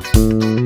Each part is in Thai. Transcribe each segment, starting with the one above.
Mm-hmm.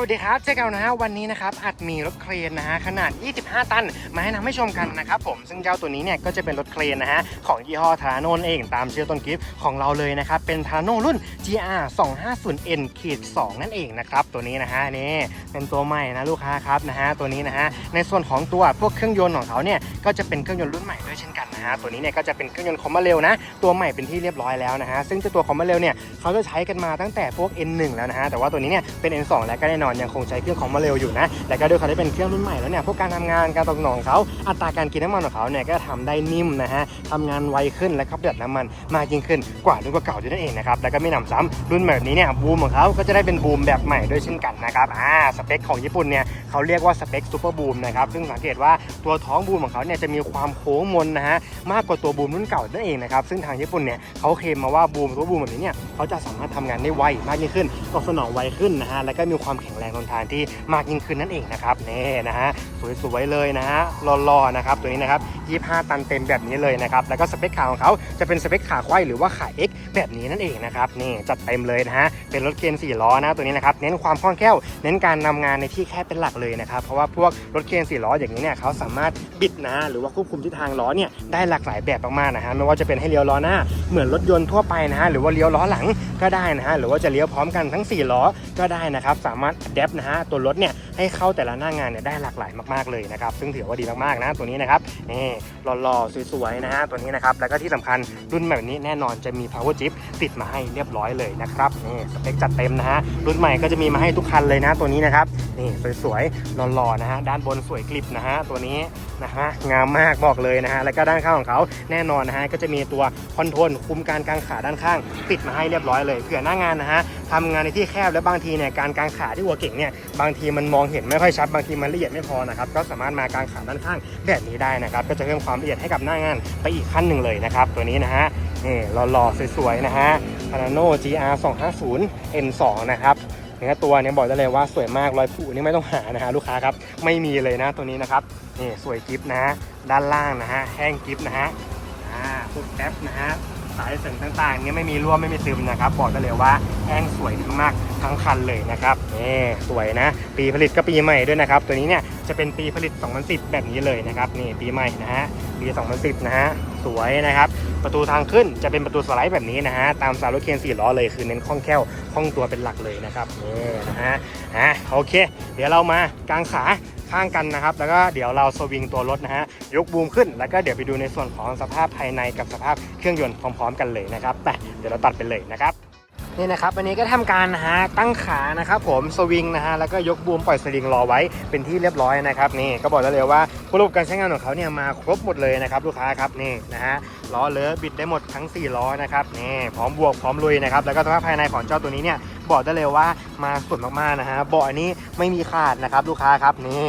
วัสดีครับเจ๊เกานะฮะวันนี้นะครับอัดมีรถเครนนะฮะขนาด 25 ตัน มาให้นำให้ชมกันนะครับผมซึ่งเจ้าตัวนี้เนี่ยก็จะเป็นรถเครนนะฮะของยี่ห้อทาโนนเองตามเชื่อต้นกิฟต์ของเราเลยนะครับเป็นทาโนรุ่น GR 250N ขีด2นั่นเองนะครับตัวนี้นะฮะนี่เป็นตัวใหม่นะลูกค้าครับนะฮะตัวนี้นะฮะในส่วนของตัวพวกเครื่องยนต์ของเขาเนี่ยก็จะเป็นเครื่องยนต์รุ่นใหม่ด้วยเช่นกันนะฮะตัวนี้เนี่ยก็จะเป็นเครื่องยนต์คอมมาเร็วนะตัวใหม่เป็นที่เรียบร้อยแล้วนะฮะซึ่งตัวคอมมาเร็วเนี่ยเขาจะใช้กันมาตั้งแต่พวก N1 แล้วนะฮะแต่ว่าตัวนี้เนี่ยเป็น N2 แล้วก็แน่นอนยังคงใช้เครื่องของมาเร็วอยู่นะแล้วก็ด้วยเขาได้เป็นเครื่องรุ่นใหม่แล้วเนี่ยพวกการทำงานการตกหน่องเขาอัตราการกินน้ำมันของเขาเนี่ยก็ทำได้นิ่มนะฮะทำงานไวขึ้นและก็ประหยัดน้ำมันมากยิ่งขึ้นกว่ารุ่นเก่าๆด้วยนั่นเองนะครับแล้วก็ไม่หนำซ้ำรุ่นแบบนี้เนี่ยบูมของเขาก็จะได้เป็นบูมแบบใหม่ด้วยเช่นกันนะครับอ่าสเปคของญี่ปุ่นเนี่ยเขาเรียกว่าสเปคซูเปอร์บูมนะครับซึ่งสังเกตว่าตัวท้องบูมของเขาเนี่ยจะมีความโค้งมนนะฮะมากกว่าตัวบูมรุ่นเก่านั่นเองนะครับซึ่งทางญี่ปุ่นเนี่ยเขาเคลมมาว่าบูมซูเปอร์บูมแบบนี้เนี่ยเขาจะสามารถทำงานได้ไวมากยิ่งขึ้นตอบสนองไวขึ้นนะฮะแล้วก็มีความแข็งแรงทนทานที่มากยิ่งขึ้นนั่นเองนะครับนี่นะฮะ สวยๆเลยนะฮะรอๆนะครับตัวนี้นะครับ25 ตันเต็มแบบนี้เลยนะครับแล้วก็สเปคขาของเขาจะเป็นสเปคขาควายหรือว่าขา X แบบนี้นั่นเองนะครับนี่จัดเต็มเลยนะฮะเป็นรถเคน4ล้อนะตัวนี้นะครับเน้นความคล่องแคล่วเน้นการนำงานในที่แคบเป็นหลักเลยนะครับเพราะว่าพวกรถเคน4ล้ออย่างนี้เนี่ยเขาสามารถบิดนะหรือว่าควบคุมทิศทางล้อเนี่ยได้หลากหลายแบบมากๆนะฮะไม่ว่าจะเป็นให้เลี้ยวล้อหน้าเหมือนรถยนต์ทั่วไปนะฮะหรือว่าเลี้ยวล้อหลังก็ได้นะฮะหรือว่าจะเลี้ยวพร้อมกันทั้ง 4 ล้อก็ได้นะครับสามารถอัดแอปนะฮะตัวรถเนี่ยให้เข้าแต่ละหน้างานเนี่ยได้หลากหลายมากๆเลยนะครับ ซึ่งถือว่าดีมากๆนะตัวนี้นะครับนี่หล่อๆสวยๆนะฮะตัวนี้นะครับแล้วก็ที่สำคัญรุ่นแบบนี้แน่นอนจะมี power chip ติดมาให้เรียบร้อยเลยนะครับนี่สเปคจัดเต็มนะฮะรุ่นใหม่ก็จะมีมาให้ทุกคันเลยนะตัวนี้นะครับนี่สวยๆหล่อๆนะฮะด้านบนสวยกลิบนะฮะตัวนี้นะฮะงามมากบอกเลยนะฮะแล้วก็ด้านข้างของเขาแน่นอนนะฮะก็จะมีตัวคอนโทรลคุมการกางขาด้านข้างติดมาให้เรียบร้อยเลยเผื่อหน้างานนะฮะ ทำงานในที่แคบและบางทีเนี่ยการกางขาที่หัวเก่งเนี่ยบางทีมันมองเห็นไม่ค่อยชัดบางทีมันละเอียดไม่พอนะครับก็สามารถมากางขาด้านข้างแบบนี้ได้นะครับก็จะเพิ่มความละเอียดให้กับหน้างานไปอีกขั้นหนึ่งเลยนะครับตัวนี้นะฮะนี่หล่อๆสวยๆนะฮะ p a n a n o GR 250 N2 นะครับเนื้อตัวเนี่ยบอกได้เลยว่าสวยมากรอยผุนี่ไม่ต้องหานะฮะลูกค้าครับไม่มีเลยนะตัวนี้นะครับนี่สวยกิฟนะฮะด้านล่างนะฮะแห้งกิฟนะฮะอ่าพวกแป๊บนะฮะ สายเสริมต่างๆเนี่ยไม่มีรั่วไม่มีซึมนะครับบอกได้เลยว่าแห้งสวยมากทั้งคันเลยนะครับนี่สวยนะ ปีผลิตก็ปีใหม่ด้วยนะครับ ตัวนี้เนี่ยจะเป็นปีผลิต 2010 แบบนี้เลยนะครับนี่ปีใหม่นะฮะปี 2010 นะฮะสวยนะครับ ประตูทางขึ้นจะเป็นประตูสไลด์แบบนี้นะฮะตามสายรถเคนสี่ล้อเลยคือเน้นคล่องแคล่วคล่องตัวเป็นหลักเลยนะครับนี่นะฮะอะโอเค เดี๋ยวเรามากางขา ข้างกันนะครับ แล้วก็เดี๋ยวเราสวิงตัวรถนะฮะยกบูมขึ้น แล้วก็เดี๋ยวไปดูในส่วนของสภาพภายในกับสภาพเครื่องยนต์พร้อม ๆ กันเลยนะครับแต่เดี๋ยวเราตัดไปเลยนะครับนี่นะครับวันนี้ก็ทำการนะฮะตั้งขานะครับผมสวิงนะฮะแล้วก็ยกบูมปล่อยสลิงรอไว้เป็นที่เรียบร้อยนะครับนี่ก็บอกได้เลยว่าระบบการใช้งานของเขาเนี่ยมาครบหมดเลยนะครับลูกค้าครับนี่นะฮะล้อเลือบิดได้หมดทั้ง 4 ล้อนะครับนี่พร้อมบวกพร้อมลุยนะครับแล้วก็สภาพภายในของเจ้าตัวนี้เนี่ย บอกได้เลยว่ามาสุดมากๆนะฮะเบาะอันนี้ไม่มีขาดนะครับลูกค้าครับนี่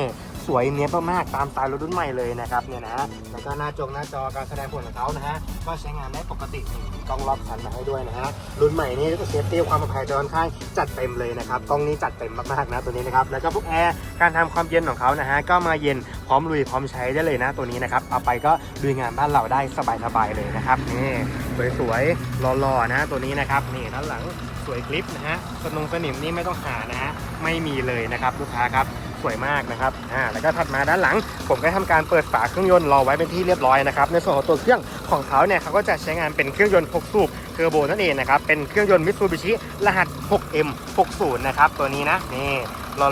สวยเนี้ยมากๆตามสไตล์รถรุ่นใหม่เลยนะครับเนี่ยนะแล้วก็หน้าจงหน้าจอการแสดงผลของเขานะฮะก็ใช้งานได้ปกติกล้องรอบคันมาให้ด้วยนะฮะรุ่นใหม่นี่เซฟตี้ความปลอดภัยจะค่อนข้างจัดเต็มเลยนะครับกล้องนี้จัดเต็มมากๆนะตัวนี้นะครับแล้วก็พวกแอร์การทำความเย็นของเขานะฮะก็มาเย็นพร้อมลุยพร้อมใช้ได้เลยนะตัวนี้นะครับเอาไปก็ลุยงานบ้านเราได้สบายๆเลยนะครับนี่สวยๆหล่อๆนะตัวนี้นะครับนี่ด้านหลัง สวยคลิปนะฮะสนุงสนิมนี่ไม่ต้องหานะฮะไม่มีเลยนะครับลูกค้าครับสวยมากนะครับอ่าแล้วก็ถัดมาด้านหลัง ผมก็ทำการเปิดฝาเครื่องยนต์รอไว้เป็นที่เรียบร้อยนะครับในส่วนของตัวเครื่องของเขาเนี่ยเขาก็จะใช้งานเป็นเครื่องยนต์ 6 สูบเทอร์โบนั่นเองนะครับเป็นเครื่องยนต์มิตซูบิชิรหัส 6M60 นะครับตัวนี้นะนี่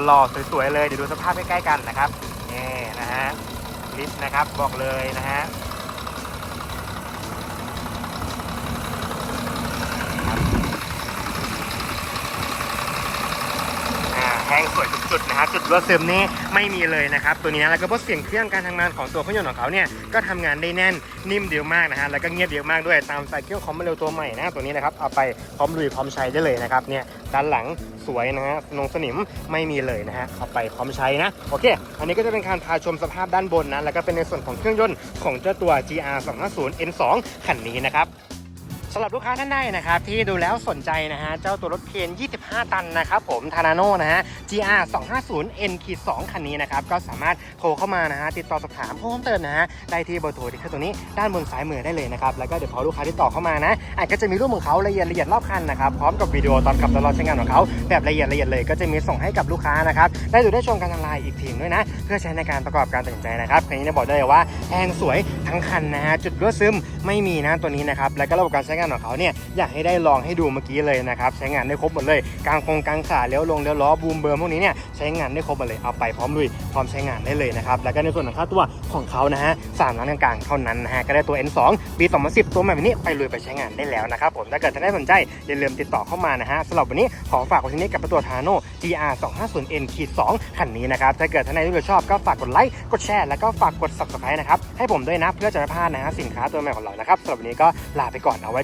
หล่อๆสวยๆเลยเดี๋ยวดูสภาพใกล้ๆกันนะครับนี่นะฮะลิฟต์นะครับบอกเลยนะฮะ แห้งสวยทุกจุดนะฮะจุดรั่วซึมนี่ไม่มีเลยนะครับตัวนี้นะแล้วก็พวกเสียงเครื่องการทำงานของตัวเครื่องยนต์ของเขาเนี่ยก็ทำงานได้แน่นนิ่มเดียวมากนะฮะแล้วก็เงียบเดียวมากด้วยตามสายเครื่องคอมมาเร็วตัวใหม่นะตัวนี้นะครับเอาไปพร้อมลุยพร้อมใช้ได้เลยนะครับเนี่ยด้านหลังสวยนะฮะนงสนิมไม่มีเลยนะฮะเอาไปพร้อมใช้นะโอเค อันนี้ก็จะเป็นการพาชมสภาพด้านบนนะแล้วก็เป็นในส่วนของเครื่องยนต์ของเจ้าตัว GR 250 N2 คันนี้นะครับ สำหรับลูกค้าท่านใดนะครับที่ดูแล้วสนใจนะฮะเจ้าตัวรถเคน25 ตันนะครับผมทานาโนนะฮะ GR 250 N 2คันนี้นะครับก็สามารถโทรเข้ามานะฮะติดต่อสอบถามเพิ่มเติมนะฮะได้ที่เบอร์โทรที่ขึ้นตรงนี้ด้านบนซ้ายมือได้เลยนะครับแล้วก็เดี๋ยวพอลูกค้าติดต่อเข้ามานะอาจก็จะมีรูปของเขาละเอียดละเอียดรอบคันนะครับพร้อมกับวิดีโอตอนขับตลอดใช้งานของเขาแบบละเอียดละเอียดเลยก็จะมีส่งให้กับลูกค้านะครับได้ดูได้ชมกันทางไลน์อีกทีด้วยนะ เพื่อใช้ในการประกอบการตัดสินใจนะครับคันนี้บอกได้เลยว่าแอนสวยทั้งคันนะฮะจุดรั่วซึมไม่มีนะตัวนี้นะครับแล้วก็ระบบการใช้งานของเขาเนี่ยอยากให้ได้ลองให้ดูเมื่อกี้เลยนะครับใช้งานได้ครบหมดเลยกลางคงกลางขาเลี้ยวลงเลี้ยวล้อบูมเบอร์มพวกนี้เนี่ยใช้งานได้ครบหมดเลยเอาไปพร้อมลุยพร้อมใช้งานได้เลยนะครับแล้วก็ในส่วนของค่าตัวของเขานะฮะสามล้านกลางๆเท่านั้นนะฮะก็ได้ตัว N2 ปี 2010 ตัวใหม่แบบนี้ไปลุยไปใช้งานได้แล้วนะครับผมถ้าเกิดท่านได้สนใจอย่าลืมติดต่อเข้ามานะฮะสำหรับวันนี้ขอฝากไว้ที่นี้กับตัวทาโน่ GR 250 N 2คันนี้นะครับถ้าเกิดท่านใดที่ชอบก็ฝากกดไลค์กดแชร์แล้วก็ฝากกด subscribe นะครับให้ผมด้วยนะเพื่อจะไม่พลาดนะฮะสินค้าตัวใหม่ของเรานะครับสำหรับวันนี้ก็ลาไปก่อนเอาไว้